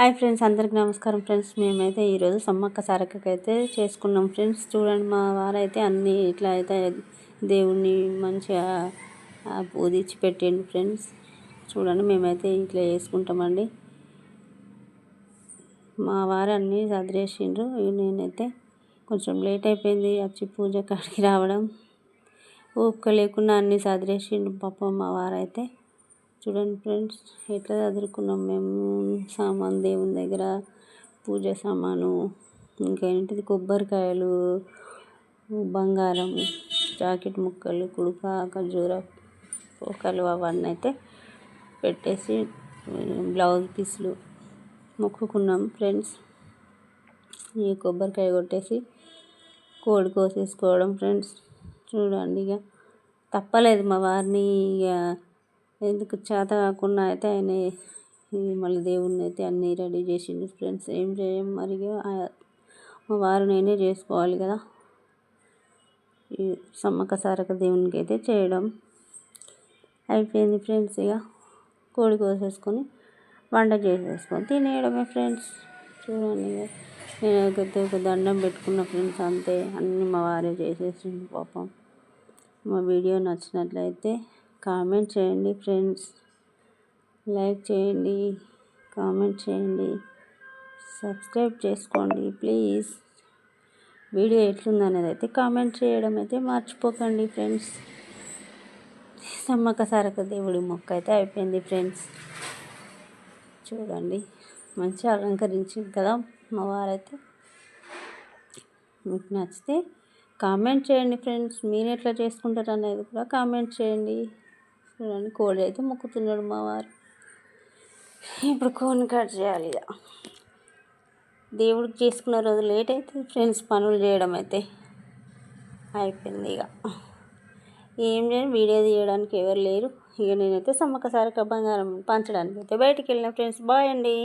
Hi friends అందరికి నమస్కారం friends. మేమైతే ఈరోజు సమ్మక్క సారక్కకి అయితే చేసుకున్నాం ఫ్రెండ్స్. చూడండి మా వారైతే అన్నీ ఇట్లా అయితే దేవుణ్ణి మంచిగా పూజించి పెట్టండి ఫ్రెండ్స్. చూడండి మేమైతే ఇట్లా చేసుకుంటామండి. మా వారు అన్నీ చదివేసిండ్రు నేనైతే కొంచెం లేట్ అయిపోయింది వచ్చి పూజ కాడికి రావడం. ఓపిక లేకుండా అన్నీ చదివేసిండు పాపం మా వారైతే చూడండి ఫ్రెండ్స్ ఎట్లా చదువుకున్నాం మేము? సామాన్ దేవుని దగ్గర పూజ సామాను ఇంకా ఏంటిది? కొబ్బరికాయలు బంగారం జాకెట్ ముక్కలు కుడుక ఖర్జూర పోకలు అవన్నీ అయితే పెట్టేసి బ్లౌజ్ పీసులు మొక్కుకున్నాం ఫ్రెండ్స్. ఈ కొబ్బరికాయ కొట్టేసి కోడి కోసేసుకోవడం ఫ్రెండ్స్. చూడండి ఇక తప్పలేదు మా వారిని ఇక ఎందుకు చేత కాకుండా అయితే ఆయన మళ్ళీ దేవుడిని అయితే అన్నీ రెడీ చేసిండు ఫ్రెండ్స్. ఏం చేయం మరి మా వారు నేనే చేసుకోవాలి కదా. ఈ సమ్మక సారక దేవునికి అయితే చేయడం అయిపోయింది ఫ్రెండ్స్ ఇక కోడి కోసేసుకొని వంట చేసేసుకొని తినేయడమే ఫ్రెండ్స్. చూడండి నేనైతే ఒక దండం పెట్టుకున్న ఫ్రెండ్స్ అంతే. అన్నీ మా వారే చేసేసింది పాపం. మా వీడియో నచ్చినట్లయితే కామెంట్ చేయండి ఫ్రెండ్స్. లైక్ చేయండి కామెంట్ చేయండి. సబ్స్క్రైబ్ చేసుకోండి ప్లీజ్. వీడియో ఎట్లుందనేది అయితే కామెంట్ చేయడం అయితే మర్చిపోకండి ఫ్రెండ్స్. సమ్మక్క సారక దేవుడి మొక్క అయితే అయిపోయింది ఫ్రెండ్స్. చూడండి మంచిగా అలంకరించింది కదా మా వారైతే. మీకు నచ్చితే కామెంట్ చేయండి ఫ్రెండ్స్. మీరు ఎట్లా చేసుకుంటారు అనేది కూడా కామెంట్ చేయండి. చూడండి కోడి అయితే మొక్కుతున్నాడు మా వారు. ఇప్పుడు కోడిని కట్ చేయాలి ఇక. దేవుడికి చేసుకున్న రోజు లేట్ అయితే ఫ్రెండ్స్ పనులు చేయడం అయితే అయిపోయింది ఇక. ఏం చేయను వీడియో తీయడానికి ఎవరు లేరు. ఇక నేనైతే సమ్మక్క సారక బంగారం పంచడానికి అయితే బయటికి వెళ్ళిన ఫ్రెండ్స్ బాయ్ అండి.